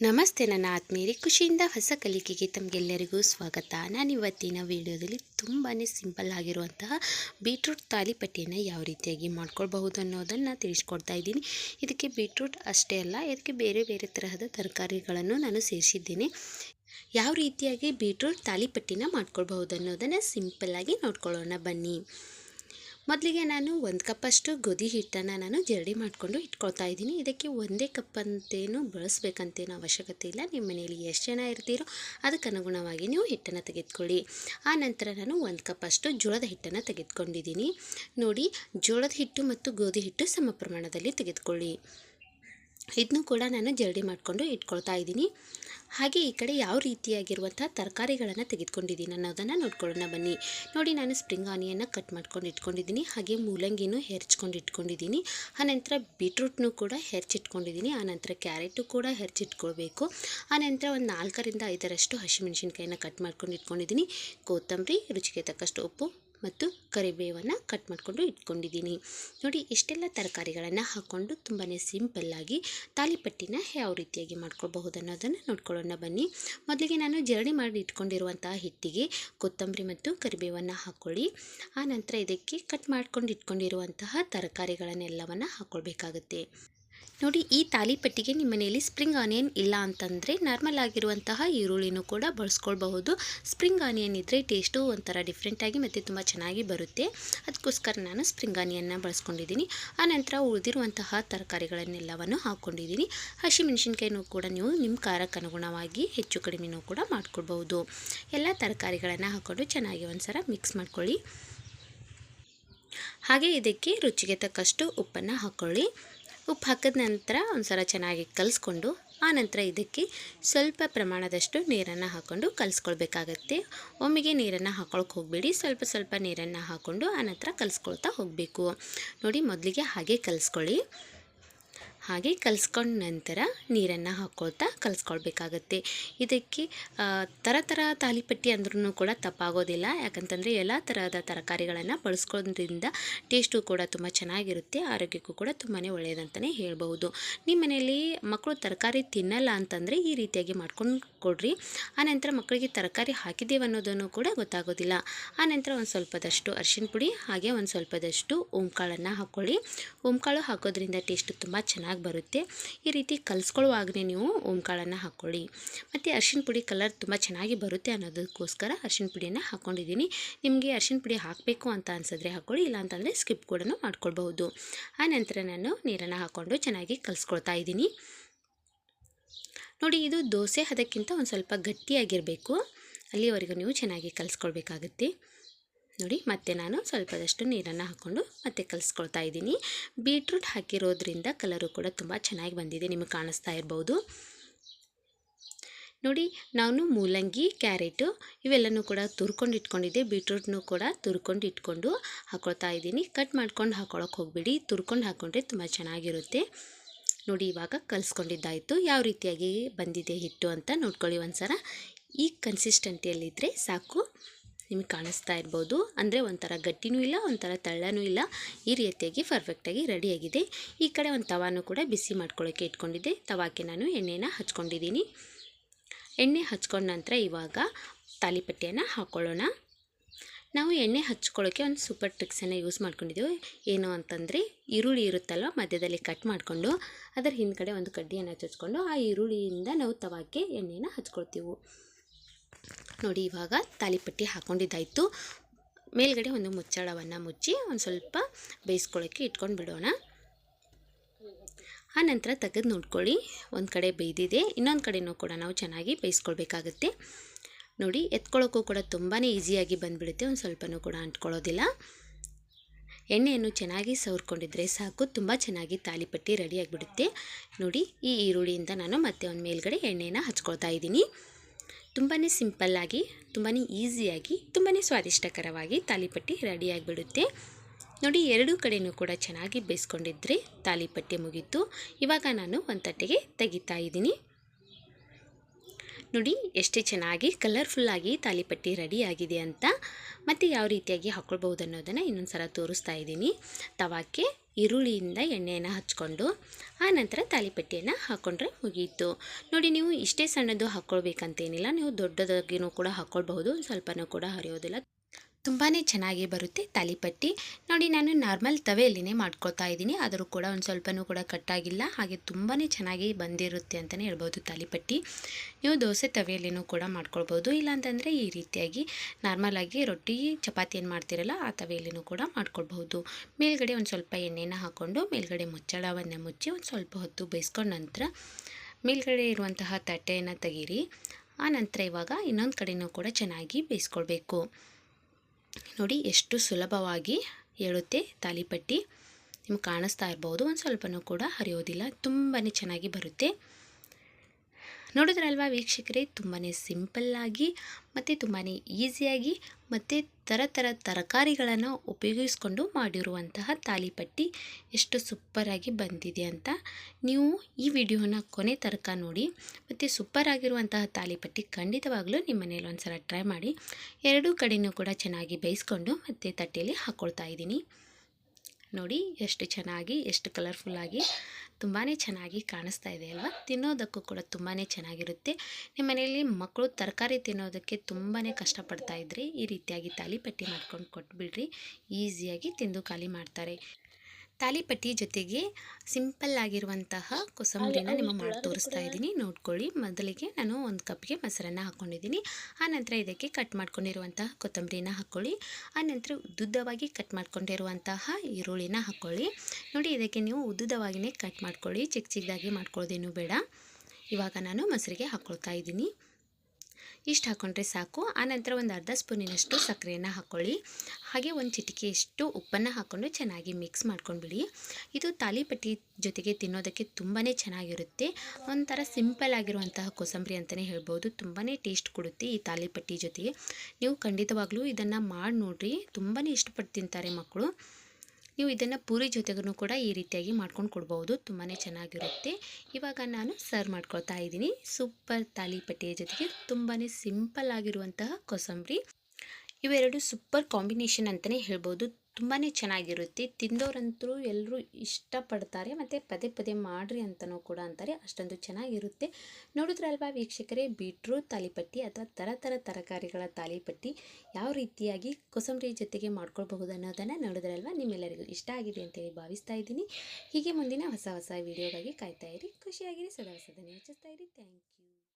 ನಮಸ್ತೆ, ನನ್ನ ಆತ್ಮೀಯರಿ. ಖುಷಿಯಿಂದ ಹೊಸ ಕಲಿಕೆಗೆ ತಮಗೆಲ್ಲರಿಗೂ ಸ್ವಾಗತ. ನಾನು ಇವತ್ತಿನ ವಿಡಿಯೋದಲ್ಲಿ ತುಂಬಾ ಸಿಂಪಲ್ ಆಗಿರುವಂತಹ ಬೀಟ್ರೂಟ್ ತಾಲಿಪಟ್ಟಿಯನ್ನು ಯಾವ ರೀತಿಯಾಗಿ ಮಾಡ್ಕೊಳ್ಬಹುದು ಅನ್ನೋದನ್ನು ತಿಳಿಸ್ಕೊಡ್ತಾ ಇದ್ದೀನಿ. ಇದಕ್ಕೆ ಬೀಟ್ರೂಟ್ ಅಷ್ಟೇ ಅಲ್ಲ, ಇದಕ್ಕೆ ಬೇರೆ ಬೇರೆ ತರಹದ ತರಕಾರಿಗಳನ್ನು ನಾನು ಸೇರಿಸಿದ್ದೇನೆ. ಯಾವ ರೀತಿಯಾಗಿ ಬೀಟ್ರೂಟ್ ತಾಲಿಪಟ್ಟಿನ ಮಾಡ್ಕೊಳ್ಬಹುದು ಅನ್ನೋದನ್ನು ಸಿಂಪಲ್ಲಾಗಿ ನೋಡ್ಕೊಳ್ಳೋಣ ಬನ್ನಿ. ಮೊದಲಿಗೆ ನಾನು ಒಂದು ಕಪ್ಪಷ್ಟು ಗೋಧಿ ಹಿಟ್ಟನ್ನು ನಾನು ಜರಡಿ ಮಾಡಿಕೊಂಡು ಇಟ್ಕೊಳ್ತಾ ಇದ್ದೀನಿ. ಇದಕ್ಕೆ ಒಂದೇ ಕಪ್ ಅಂತೇನು ಬಳಸಬೇಕಂತೇನು ಅವಶ್ಯಕತೆ ಇಲ್ಲ. ನಿಮ್ಮ ಮನೆಯಲ್ಲಿ ಎಷ್ಟು ಜನ ಇರ್ತೀರೋ ಅದಕ್ಕೆ ಅನುಗುಣವಾಗಿ ನೀವು ಹಿಟ್ಟನ್ನು ತೆಗೆದುಕೊಳ್ಳಿ. ಆ ನಂತರ ನಾನು ಒಂದು ಕಪ್ಪಷ್ಟು ಜೋಳದ ಹಿಟ್ಟನ್ನು ತೆಗೆದುಕೊಂಡಿದ್ದೀನಿ. ನೋಡಿ, ಜೋಳದ ಹಿಟ್ಟು ಮತ್ತು ಗೋಧಿ ಹಿಟ್ಟು ಸಮ ಪ್ರಮಾಣದಲ್ಲಿ ತೆಗೆದುಕೊಳ್ಳಿ. ಇದನ್ನು ಕೂಡ ನಾನು ಜರಡಿ ಮಾಡಿಕೊಂಡು ಇಟ್ಕೊಳ್ತಾ ಇದ್ದೀನಿ. ಹಾಗೆ ಈ ಕಡೆ ಯಾವ ರೀತಿಯಾಗಿರುವಂಥ ತರಕಾರಿಗಳನ್ನು ತೆಗೆದುಕೊಂಡಿದ್ದೀನಿ ಅನ್ನೋದನ್ನು ನೋಡ್ಕೊಳ್ಳೋಣ ಬನ್ನಿ. ನೋಡಿ ನಾನು ಸ್ಪ್ರಿಂಗ್ ಆನಿಯನ್ನ ಕಟ್ ಮಾಡ್ಕೊಂಡು ಇಟ್ಕೊಂಡಿದ್ದೀನಿ. ಹಾಗೆ ಮೂಲಂಗಿನೂ ಹೆರ್ಚ್ಕೊಂಡು ಇಟ್ಕೊಂಡಿದ್ದೀನಿ. ಆನಂತರ ಬೀಟ್ರೂಟ್ನು ಕೂಡ ಹೆರ್ಚಿಟ್ಕೊಂಡಿದ್ದೀನಿ. ಆನಂತರ ಕ್ಯಾರೆಟು ಕೂಡ ಹೆರ್ಚಿಟ್ಕೊಳ್ಬೇಕು. ಆನಂತರ ಒಂದು ನಾಲ್ಕರಿಂದ ಐದರಷ್ಟು ಹಸಿಮೆಣಸಿನ್ಕಾಯಿನ ಕಟ್ ಮಾಡ್ಕೊಂಡು ಇಟ್ಕೊಂಡಿದ್ದೀನಿ. ಕೊತ್ತಂಬರಿ, ರುಚಿಗೆ ತಕ್ಕಷ್ಟು ಉಪ್ಪು ಮತ್ತು ಕರಿಬೇವನ್ನು ಕಟ್ ಮಾಡಿಕೊಂಡು ಇಟ್ಕೊಂಡಿದ್ದೀನಿ. ನೋಡಿ, ಇಷ್ಟೆಲ್ಲ ತರಕಾರಿಗಳನ್ನು ಹಾಕ್ಕೊಂಡು ತುಂಬಾ ಸಿಂಪಲ್ಲಾಗಿ ತಾಲಿಪಟ್ಟಿನ ಯಾವ ರೀತಿಯಾಗಿ ಮಾಡ್ಕೊಳ್ಬಹುದು ಅನ್ನೋದನ್ನು ನೋಡ್ಕೊಳ್ಳೋಣ ಬನ್ನಿ. ಮೊದಲಿಗೆ ನಾನು ಜರಡಿ ಮಾಡಿ ಇಟ್ಕೊಂಡಿರುವಂತಹ ಹಿಟ್ಟಿಗೆ ಕೊತ್ತಂಬರಿ ಮತ್ತು ಕರಿಬೇವನ್ನು ಹಾಕ್ಕೊಳ್ಳಿ. ಆನಂತರ ನಂತರ ಇದಕ್ಕೆ ಕಟ್ ಮಾಡ್ಕೊಂಡು ಇಟ್ಕೊಂಡಿರುವಂತಹ ತರಕಾರಿಗಳನ್ನೆಲ್ಲವನ್ನು ಹಾಕ್ಕೊಳ್ಬೇಕಾಗತ್ತೆ. ನೋಡಿ, ಈ ತಾಲಿಪಟ್ಟಿಗೆ ನಿಮ್ಮ ಮನೆಯಲ್ಲಿ ಸ್ಪ್ರಿಂಗ್ ಆನಿಯನ್ ಇಲ್ಲ ಅಂತಂದರೆ ನಾರ್ಮಲ್ ಆಗಿರುವಂತಹ ಈರುಳ್ಳಿನೂ ಕೂಡ ಬಳಸ್ಕೊಳ್ಬಹುದು. ಸ್ಪ್ರಿಂಗ್ ಆನಿಯನ್ ಇದ್ದರೆ ಟೇಸ್ಟು ಒಂಥರ ಡಿಫ್ರೆಂಟಾಗಿ ಮತ್ತು ತುಂಬ ಚೆನ್ನಾಗಿ ಬರುತ್ತೆ. ಅದಕ್ಕೋಸ್ಕರ ನಾನು ಸ್ಪ್ರಿಂಗ್ ಆನಿಯನ್ನ ಬಳಸ್ಕೊಂಡಿದ್ದೀನಿ. ಆನಂತರ ಉಳಿದಿರುವಂತಹ ತರಕಾರಿಗಳನ್ನೆಲ್ಲವನ್ನು ಹಾಕ್ಕೊಂಡಿದ್ದೀನಿ. ಹಸಿಮೆಣಸಿನ್ಕಾಯಿನೂ ಕೂಡ ನೀವು ನಿಮ್ಮ ಖಾರಕ್ಕೆ ಅನುಗುಣವಾಗಿ ಹೆಚ್ಚು ಕಡಿಮೆನೂ ಕೂಡ ಮಾಡ್ಕೊಳ್ಬಹುದು. ಎಲ್ಲ ತರಕಾರಿಗಳನ್ನು ಹಾಕ್ಕೊಂಡು ಚೆನ್ನಾಗಿ ಒಂದ್ಸಲ ಮಿಕ್ಸ್ ಮಾಡ್ಕೊಳ್ಳಿ. ಹಾಗೆ ಇದಕ್ಕೆ ರುಚಿಗೆ ತಕ್ಕಷ್ಟು ಉಪ್ಪನ್ನು ಹಾಕ್ಕೊಳ್ಳಿ ಉಪ್ಪು ಹಾಕಿದ ನಂತರ ಒಂದು ಸಲ ಚೆನ್ನಾಗಿ ಕಲಿಸ್ಕೊಂಡು ಆನಂತರ ಇದಕ್ಕೆ ಸ್ವಲ್ಪ ಪ್ರಮಾಣದಷ್ಟು ನೀರನ್ನು ಹಾಕ್ಕೊಂಡು ಕಲಿಸ್ಕೊಳ್ಬೇಕಾಗತ್ತೆ. ಒಮ್ಮೆಗೆ ನೀರನ್ನು ಹಾಕೊಳಕ್ಕೆ ಹೋಗಬೇಡಿ. ಸ್ವಲ್ಪ ಸ್ವಲ್ಪ ನೀರನ್ನು ಹಾಕ್ಕೊಂಡು ಆನಂತರ ಕಲಿಸ್ಕೊಳ್ತಾ ಹೋಗಬೇಕು. ನೋಡಿ, ಮೊದಲಿಗೆ ಹಾಗೆ ಕಲಿಸ್ಕೊಳ್ಳಿ. ಹಾಗೆ ಕಲಿಸ್ಕೊಂಡ ನಂತರ ನೀರನ್ನು ಹಾಕ್ಕೊಳ್ತಾ ಕಲಿಸ್ಕೊಳ್ಬೇಕಾಗತ್ತೆ. ಇದಕ್ಕೆ ಥರ ಥರ ತಾಲಿಪಟ್ಟಿ ಅಂದ್ರೂ ಕೂಡ ತಪ್ಪಾಗೋದಿಲ್ಲ. ಯಾಕಂತಂದರೆ ಎಲ್ಲ ಥರದ ತರಕಾರಿಗಳನ್ನು ಬಳಸ್ಕೊಳ್ಳೋದ್ರಿಂದ ಟೇಸ್ಟು ಕೂಡ ತುಂಬ ಚೆನ್ನಾಗಿರುತ್ತೆ, ಆರೋಗ್ಯಕ್ಕೂ ಕೂಡ ತುಂಬಾ ಒಳ್ಳೆಯದಂತಲೇ ಹೇಳ್ಬೋದು ನಿಮ್ಮ ಮನೆಯಲ್ಲಿ ಮಕ್ಕಳು ತರಕಾರಿ ತಿನ್ನಲ್ಲ ಅಂತಂದರೆ ಈ ರೀತಿಯಾಗಿ ಮಾಡ್ಕೊಂಡು ಕೊಡ್ರಿ. ಆನಂತರ ಮಕ್ಕಳಿಗೆ ತರಕಾರಿ ಹಾಕಿದ್ದೇವೆ ಅನ್ನೋದನ್ನು ಕೂಡ ಗೊತ್ತಾಗೋದಿಲ್ಲ. ಆನಂತರ ಒಂದು ಸ್ವಲ್ಪದಷ್ಟು ಅರಿಶಿನ ಪುಡಿ, ಹಾಗೆ ಒಂದು ಸ್ವಲ್ಪದಷ್ಟು ಓಂಕಾಳನ್ನು ಹಾಕ್ಕೊಳ್ಳಿ ಓಂಕಾಳು ಹಾಕೋದ್ರಿಂದ ಟೇಸ್ಟ್ ತುಂಬ ಚೆನ್ನಾಗಿ ಬರುತ್ತೆ. ಈ ರೀತಿ ಕಲಿಸ್ಕೊಳ್ಳುವಾಗಲೇ ನೀವು ಓಂಕಾಳನ್ನು ಹಾಕ್ಕೊಳ್ಳಿ. ಮತ್ತು ಅರ್ಶಿನ ಪುಡಿ ಕಲರ್ ತುಂಬ ಚೆನ್ನಾಗಿ ಬರುತ್ತೆ ಅನ್ನೋದಕ್ಕೋಸ್ಕರ ಅರ್ಶಿನ ಪುಡಿಯನ್ನು ಹಾಕ್ಕೊಂಡಿದ್ದೀನಿ ನಿಮಗೆ ಅರ್ಶಿನ ಪುಡಿ ಹಾಕಬೇಕು ಅಂತ ಅನ್ಸಿದ್ರೆ ಹಾಕ್ಕೊಳ್ಳಿ ಇಲ್ಲ ಅಂತಂದರೆ ಸ್ಕಿಪ್ ಕೂಡ ಮಾಡ್ಕೊಳ್ಬಹುದು. ಆ ನಂತರ ನಾನು ನೀರನ್ನು ಹಾಕ್ಕೊಂಡು ಚೆನ್ನಾಗಿ ಕಲಿಸ್ಕೊಳ್ತಾ ಇದ್ದೀನಿ. ನೋಡಿ, ಇದು ದೋಸೆ, ಅದಕ್ಕಿಂತ ಒಂದು ಸ್ವಲ್ಪ ಗಟ್ಟಿಯಾಗಿರಬೇಕು. ಅಲ್ಲಿವರೆಗೂ ನೀವು ಚೆನ್ನಾಗಿ ಕಲಿಸ್ಕೊಳ್ಬೇಕಾಗುತ್ತೆ. ನೋಡಿ, ಮತ್ತೆ ನಾನು ಸ್ವಲ್ಪದಷ್ಟು ನೀರನ್ನು ಹಾಕ್ಕೊಂಡು ಮತ್ತೆ ಕಲಿಸ್ಕೊಳ್ತಾ ಇದ್ದೀನಿ. ಬೀಟ್ರೂಟ್ ಹಾಕಿರೋದ್ರಿಂದ ಕಲರು ಕೂಡ ತುಂಬ ಚೆನ್ನಾಗಿ ಬಂದಿದೆ, ನಿಮಗೆ ಕಾಣಿಸ್ತಾ ಇರ್ಬೋದು. ನೋಡಿ, ನಾನು ಮೂಲಂಗಿ, ಕ್ಯಾರೆಟು ಇವೆಲ್ಲನೂ ಕೂಡ ತುರ್ಕೊಂಡು ಇಟ್ಕೊಂಡಿದ್ದೆ. ಬೀಟ್ರೂಟ್ನೂ ಕೂಡ ತುರ್ಕೊಂಡು ಇಟ್ಕೊಂಡು ಹಾಕ್ಕೊಳ್ತಾ ಇದ್ದೀನಿ. ಕಟ್ ಮಾಡ್ಕೊಂಡು ಹಾಕೊಳಕ್ಕೆ ಹೋಗಬೇಡಿ. ತುರ್ಕೊಂಡು ಹಾಕ್ಕೊಂಡ್ರೆ ತುಂಬ ಚೆನ್ನಾಗಿರುತ್ತೆ. ನೋಡಿ, ಇವಾಗ ಕಲಿಸ್ಕೊಂಡಿದ್ದಾಯಿತು. ಯಾವ ರೀತಿಯಾಗಿ ಬಂದಿದೆ ಹಿಟ್ಟು ಅಂತ ನೋಡ್ಕೊಳ್ಳಿ ಒಂದ್ಸಲ. ಈ ಕನ್ಸಿಸ್ಟೆಂಟಿಯಲ್ಲಿದ್ದರೆ ಸಾಕು. ನಿಮಗೆ ಕಾಣಿಸ್ತಾ ಇರ್ಬೋದು. ಅಂದರೆ ಒಂಥರ ಗಟ್ಟಿನೂ ಇಲ್ಲ, ಒಂಥರ ತಳ್ಳನೂ ಇಲ್ಲ. ಈ ರೀತಿಯಾಗಿ ಪರ್ಫೆಕ್ಟಾಗಿ ರೆಡಿಯಾಗಿದೆ ಈ ಕಡೆ ಒಂದು ತವಾನು ಕೂಡ ಬಿಸಿ ಮಾಡ್ಕೊಳ್ಳೋಕ್ಕೆ ಇಟ್ಕೊಂಡಿದ್ದೆ. ತವಾಕ್ಕೆ ನಾನು ಎಣ್ಣೆನ ಹಚ್ಕೊಂಡಿದ್ದೀನಿ. ಎಣ್ಣೆ ಹಚ್ಕೊಂಡ ನಂತರ ಇವಾಗ ತಾಲಿಪಟ್ಟಿಯನ್ನು ಹಾಕ್ಕೊಳ್ಳೋಣ ನಾವು ಎಣ್ಣೆ ಹಚ್ಕೊಳ್ಳೋಕೆ ಒಂದು ಸೂಪರ್ ಟ್ರಿಕ್ಸನ್ನು ಯೂಸ್ ಮಾಡ್ಕೊಂಡಿದ್ದೀವಿ. ಏನು ಅಂತಂದರೆ, ಈರುಳ್ಳಿ ಇರುತ್ತಲ್ವ, ಮಧ್ಯದಲ್ಲಿ ಕಟ್ ಮಾಡಿಕೊಂಡು, ಅದರ ಹಿಂದ್ಗಡೆ ಒಂದು ಕಡ್ಡಿಯನ್ನು ಹಚ್ಚಿಕೊಂಡು ಆ ಈರುಳ್ಳಿಯಿಂದ ನಾವು ತವಾಕ್ಕೆ ಎಣ್ಣೆನ ಹಚ್ಕೊಳ್ತೀವಿ. ನೋಡಿ, ಇವಾಗ ತಾಲಿಪಟ್ಟಿ ಹಾಕ್ಕೊಂಡಿದ್ದಾಯಿತು ಮೇಲ್ಗಡೆ ಒಂದು ಮುಚ್ಚಳವನ್ನು ಮುಚ್ಚಿ ಒಂದು ಸ್ವಲ್ಪ ಬೇಯಿಸ್ಕೊಳ್ಳೋಕ್ಕೆ ಇಟ್ಕೊಂಡು ಬಿಡೋಣ. ಆ ನಂತರ ತೆಗೆದು ನೋಡ್ಕೊಳ್ಳಿ, ಒಂದು ಕಡೆ ಬೇಯ್ದಿದೆ, ಇನ್ನೊಂದು ಕಡೆನೂ ಕೂಡ ನಾವು ಚೆನ್ನಾಗಿ ಬೇಯಿಸ್ಕೊಳ್ಬೇಕಾಗುತ್ತೆ. ನೋಡಿ ಎತ್ಕೊಳ್ಳೋಕ್ಕೂ ಕೂಡ ತುಂಬಾ ಈಸಿಯಾಗಿ ಬಂದುಬಿಡುತ್ತೆ, ಒಂದು ಸ್ವಲ್ಪನೂ ಕೂಡ ಅಂಟ್ಕೊಳ್ಳೋದಿಲ್ಲ. ಎಣ್ಣೆಯನ್ನು ಚೆನ್ನಾಗಿ ಸವರ್ಕೊಂಡಿದ್ರೆ ಸಾಕು, ತುಂಬ ಚೆನ್ನಾಗಿ ತಾಲಿಪಟ್ಟಿ ರೆಡಿಯಾಗಿಬಿಡುತ್ತೆ ನೋಡಿ, ಈ ಈರುಳ್ಳಿಯಿಂದ ನಾನು ಮತ್ತೆ ಒಂದು ಮೇಲ್ಗಡೆ ಎಣ್ಣೆನ ಹಚ್ಕೊಳ್ತಾ ಇದ್ದೀನಿ. ತುಂಬಾ ಸಿಂಪಲ್ಲಾಗಿ ತುಂಬಾ ಈಸಿಯಾಗಿ ತುಂಬಾ ಸ್ವಾದಿಷ್ಟಕರವಾಗಿ ತಾಲಿಪಟ್ಟಿ ರೆಡಿಯಾಗಿಬಿಡುತ್ತೆ ನೋಡಿ, ಎರಡೂ ಕಡೆಯೂ ಕೂಡ ಚೆನ್ನಾಗಿ ಬೇಯಿಸ್ಕೊಂಡಿದ್ರೆ ತಾಲಿಪಟ್ಟಿ ಮುಗೀತು. ಇವಾಗ ನಾನು ಒಂದು ತಟ್ಟೆಗೆ ತೆಗಿತಾ ಇದ್ದೀನಿ. ನೋಡಿ, ಎಷ್ಟೇ ಚೆನ್ನಾಗಿ ಕಲರ್ಫುಲ್ಲಾಗಿ ತಾಲಿಪಟ್ಟಿ ರೆಡಿ ಆಗಿದೆ ಅಂತ. ಮತ್ತು ಯಾವ ರೀತಿಯಾಗಿ ಹಾಕ್ಕೊಳ್ಬೋದು ಅನ್ನೋದನ್ನು ಇನ್ನೊಂದು ಸಲ ತೋರಿಸ್ತಾ ಇದ್ದೀನಿ. ತವಾಕ್ಕೆ ಈರುಳ್ಳಿಯಿಂದ ಎಣ್ಣೆಯನ್ನು ಹಚ್ಕೊಂಡು, ಆ ನಂತರ ತಾಲಿಪಟ್ಟಿಯನ್ನು ಹಾಕ್ಕೊಂಡ್ರೆ ಮುಗಿಯಿತು ನೋಡಿ, ನೀವು ಇಷ್ಟೇ ಸಣ್ಣದು ಹಾಕ್ಕೊಳ್ಬೇಕಂತೇನಿಲ್ಲ ನೀವು ದೊಡ್ಡದಾಗಿನೂ ಕೂಡ ಹಾಕ್ಕೊಳ್ಬಹುದು ಸ್ವಲ್ಪನೂ ಕೂಡ ಹರಿಯೋದಿಲ್ಲ. ತುಂಬಾ ಚೆನ್ನಾಗಿ ಬರುತ್ತೆ ತಾಲಿಪಟ್ಟಿ ನೋಡಿ ನಾನು ನಾರ್ಮಲ್ ತವೆಯಲ್ಲಿನೇ ಮಾಡ್ಕೊತಾ ಇದ್ದೀನಿ. ಆದರೂ ಕೂಡ ಒಂದು ಸ್ವಲ್ಪನೂ ಕೂಡ ಕಟ್ಟಾಗಿಲ್ಲ. ಹಾಗೆ ತುಂಬಾ ಚೆನ್ನಾಗಿ ಬಂದಿರುತ್ತೆ ಅಂತಲೇ ಹೇಳ್ಬೋದು ತಾಲಿಪಟ್ಟಿ ನೀವು ದೋಸೆ ತವೆಯಲ್ಲಿನೂ ಕೂಡ ಮಾಡ್ಕೊಳ್ಬೋದು. ಇಲ್ಲಾಂತಂದರೆ ಈ ರೀತಿಯಾಗಿ ನಾರ್ಮಲಾಗಿ ರೊಟ್ಟಿ, ಚಪಾತಿ ಏನು ಮಾಡ್ತಿರಲ್ಲ ಆ ತವೆಯಲ್ಲಿನೂ ಕೂಡ ಮಾಡ್ಕೊಳ್ಬಹುದು. ಮೇಲ್ಗಡೆ ಒಂದು ಸ್ವಲ್ಪ ಎಣ್ಣೆನ ಹಾಕ್ಕೊಂಡು ಮೇಲ್ಗಡೆ ಮುಚ್ಚಳವನ್ನು ಮುಚ್ಚಿ ಒಂದು ಸ್ವಲ್ಪ ಹೊತ್ತು ಬೇಯಿಸ್ಕೊಂಡ ನಂತರ ಮೇಲ್ಗಡೆ ಇರುವಂತಹ ತಟ್ಟೆಯನ್ನು ತೆಗೀರಿ. ಆ ನಂತರ ಇವಾಗ ಇನ್ನೊಂದು ಕಡೆನೂ ಕೂಡ ಚೆನ್ನಾಗಿ ಬೇಯಿಸ್ಕೊಳ್ಬೇಕು. ನೋಡಿ ಎಷ್ಟು ಸುಲಭವಾಗಿ ಹೇಳುತ್ತೆ ತಾಲಿಪಟ್ಟಿ. ನಿಮ್ಗೆ ಕಾಣಿಸ್ತಾ ಇರ್ಬೋದು. ಒಂದು ಸ್ವಲ್ಪನೂ ಕೂಡ ಹರಿಯೋದಿಲ್ಲ. ತುಂಬಾ ಚೆನ್ನಾಗಿ ಬರುತ್ತೆ. ನೋಡಿದ್ರಲ್ವಾ ವೀಕ್ಷಕರೇ? ತುಂಬಾ ಸಿಂಪಲ್ಲಾಗಿ ಮತ್ತು ತುಂಬಾ ಈಸಿಯಾಗಿ ಮತ್ತು ಥರ ಥರ ತರಕಾರಿಗಳನ್ನು ಉಪಯೋಗಿಸ್ಕೊಂಡು ಮಾಡಿರುವಂತಹ ತಾಲಿಪಟ್ಟಿ ಎಷ್ಟು ಸೂಪರಾಗಿ ಬಂದಿದೆ ಅಂತ ನೀವು ಈ ವಿಡಿಯೋನ ಕೊನೆ ತರಕ ನೋಡಿ ಮತ್ತು ಸೂಪರ್ ಆಗಿರುವಂತಹ ತಾಲಿಪಟ್ಟಿ ಖಂಡಿತವಾಗಲೂ ನಿಮ್ಮ ಮನೇಲಿ ಒಂದು ಸಲ ಟ್ರೈ ಮಾಡಿ. ಎರಡೂ ಕಡೆಯೂ ಕೂಡ ಚೆನ್ನಾಗಿ ಬೇಯಿಸ್ಕೊಂಡು ಮತ್ತು ತಟ್ಟೆಯಲ್ಲಿ ಹಾಕ್ಕೊಳ್ತಾ ಇದ್ದೀನಿ. ನೋಡಿ ಎಷ್ಟು ಚೆನ್ನಾಗಿ, ಎಷ್ಟು ಕಲರ್ಫುಲ್ಲಾಗಿ ತುಂಬಾ ಚೆನ್ನಾಗಿ ಕಾಣಿಸ್ತಾ ಇದೆ ಅಲ್ವಾ? ತಿನ್ನೋದಕ್ಕೂ ಕೂಡ ತುಂಬಾ ಚೆನ್ನಾಗಿರುತ್ತೆ. ನಿಮ್ಮ ಮನೆಯಲ್ಲಿ ಮಕ್ಕಳು ತರಕಾರಿ ತಿನ್ನೋದಕ್ಕೆ ತುಂಬಾ ಕಷ್ಟಪಡ್ತಾ ಇದ್ದರೆ ಈ ರೀತಿಯಾಗಿ ತಾಲಿಪಟ್ಟಿ ಮಾಡ್ಕೊಂಡು ಕೊಟ್ಬಿಡ್ರಿ. ಈಸಿಯಾಗಿ ತಿಂದು ಖಾಲಿ ಮಾಡ್ತಾರೆ. ತಾಲಿಪಟ್ಟಿ ಜೊತೆಗೆ ಸಿಂಪಲ್ ಆಗಿರುವಂತಹ ಕೊಸಂಬರಿನ ನಿಮ್ಮ ಮಾಡಿ ತೋರಿಸ್ತಾ ಇದ್ದೀನಿ ನೋಡ್ಕೊಳ್ಳಿ. ಮೊದಲಿಗೆ ನಾನು ಒಂದು ಕಪ್ಗೆ ಮೊಸರನ್ನು ಹಾಕ್ಕೊಂಡಿದ್ದೀನಿ ಆನಂತರ ಇದಕ್ಕೆ ಕಟ್ ಮಾಡ್ಕೊಂಡಿರುವಂತಹ ಕೊತ್ತಂಬರಿನ ಹಾಕ್ಕೊಳ್ಳಿ ಆನಂತರ ಉದ್ದುದ್ದವಾಗಿ ಕಟ್ ಮಾಡ್ಕೊಂಡಿರುವಂತಹ ಈರುಳ್ಳಿನ ಹಾಕ್ಕೊಳ್ಳಿ ನೋಡಿ ಇದಕ್ಕೆ ನೀವು ಉದ್ದುದ್ದವಾಗಿಯೇ ಕಟ್ ಮಾಡ್ಕೊಳ್ಳಿ. ಚಿಕ್ಕ ಚಿಕ್ಕದಾಗಿ ಮಾಡ್ಕೊಳ್ಳೋದೇನು ಬೇಡ. ಇವಾಗ ನಾನು ಮೊಸರಿಗೆ ಹಾಕ್ಕೊಳ್ತಾ ಇದ್ದೀನಿ. ಇಷ್ಟು ಹಾಕ್ಕೊಂಡ್ರೆ ಸಾಕು. ಆನಂತರ ಒಂದು ಅರ್ಧ ಸ್ಪೂನಿನಷ್ಟು ಸಕ್ಕರೆಯನ್ನು ಹಾಕ್ಕೊಳ್ಳಿ ಹಾಗೆ ಒಂದು ಚಿಟಿಕೆಯಷ್ಟು ಉಪ್ಪನ್ನು ಹಾಕ್ಕೊಂಡು ಚೆನ್ನಾಗಿ ಮಿಕ್ಸ್ ಮಾಡ್ಕೊಂಡ್ಬಿಡಿ. ಇದು ತಾಲಿಪಟ್ಟಿ ಜೊತೆಗೆ ತಿನ್ನೋದಕ್ಕೆ ತುಂಬಾ ಚೆನ್ನಾಗಿರುತ್ತೆ. ಒಂಥರ ಸಿಂಪಲ್ ಆಗಿರುವಂತಹ ಕೋಸಂಬರಿ ಅಂತಲೇ ಹೇಳ್ಬೋದು. ತುಂಬಾ ಟೇಸ್ಟ್ ಕೊಡುತ್ತೆ ಈ ತಾಲಿಪಟ್ಟಿ ಜೊತೆಗೆ. ನೀವು ಖಂಡಿತವಾಗ್ಲೂ ಇದನ್ನು ಮಾಡಿ ನೋಡಿರಿ. ತುಂಬಾ ಇಷ್ಟಪಟ್ಟು ತಿಂತಾರೆ ಮಕ್ಕಳು ನೀವು ಇದನ್ನು ಪೂರಿ ಜೊತೆಗೂ ಕೂಡ ಈ ರೀತಿಯಾಗಿ ಮಾಡ್ಕೊಂಡು ಕೊಡ್ಬೋದು. ತುಂಬಾ ಚೆನ್ನಾಗಿರುತ್ತೆ. ಇವಾಗ ನಾನು ಸರ್ವ್ ಮಾಡ್ಕೊಳ್ತಾ ಇದ್ದೀನಿ. ಸೂಪರ್ ತಾಲಿಪಟ್ಟಿಯ ಜೊತೆಗೆ ತುಂಬಾ ಸಿಂಪಲ್ ಆಗಿರುವಂತಹ ಕೊಸಂಬರಿ. ಇವೆರಡು ಸೂಪರ್ ಕಾಂಬಿನೇಷನ್ ಅಂತಲೇ ಹೇಳ್ಬೋದು. ತುಂಬಾ ಚೆನ್ನಾಗಿರುತ್ತೆ. ತಿಂದವರಂತರೂ ಎಲ್ಲರೂ ಇಷ್ಟಪಡ್ತಾರೆ. ಮತ್ತು ಪದೇ ಪದೇ ಮಾಡಿರಿ ಅಂತಲೂ ಕೂಡ ಅಂತಾರೆ. ಅಷ್ಟೊಂದು ಚೆನ್ನಾಗಿರುತ್ತೆ. ನೋಡಿದ್ರಲ್ವಾ ವೀಕ್ಷಕರೇ, ಬೀಟ್ರೂಟ್ ತಾಲಿಪಟ್ಟಿ ಅಥವಾ ಥರ ಥರ ತರಕಾರಿಗಳ ತಾಲಿಪಟ್ಟಿ ಯಾವ ರೀತಿಯಾಗಿ ಕೊಸಂಬರಿ ಜೊತೆಗೆ ಮಾಡ್ಕೊಳ್ಬಹುದು ಅನ್ನೋದನ್ನು ನೋಡಿದ್ರಲ್ವಾ? ನಿಮ್ಮೆಲ್ಲರಿಗೂ ಇಷ್ಟ ಆಗಿದೆ ಅಂತೇಳಿ ಭಾವಿಸ್ತಾ ಇದ್ದೀನಿ. ಹೀಗೆ ಮುಂದಿನ ಹೊಸ ಹೊಸ ವೀಡಿಯೋಗಾಗಿ ಕಾಯ್ತಾ ಇರಿ. ಖುಷಿಯಾಗಿರಿ, ಸದಾ ಸದಾ ಯೋಚಿಸ್ತಾ ಇರಿ. Thank you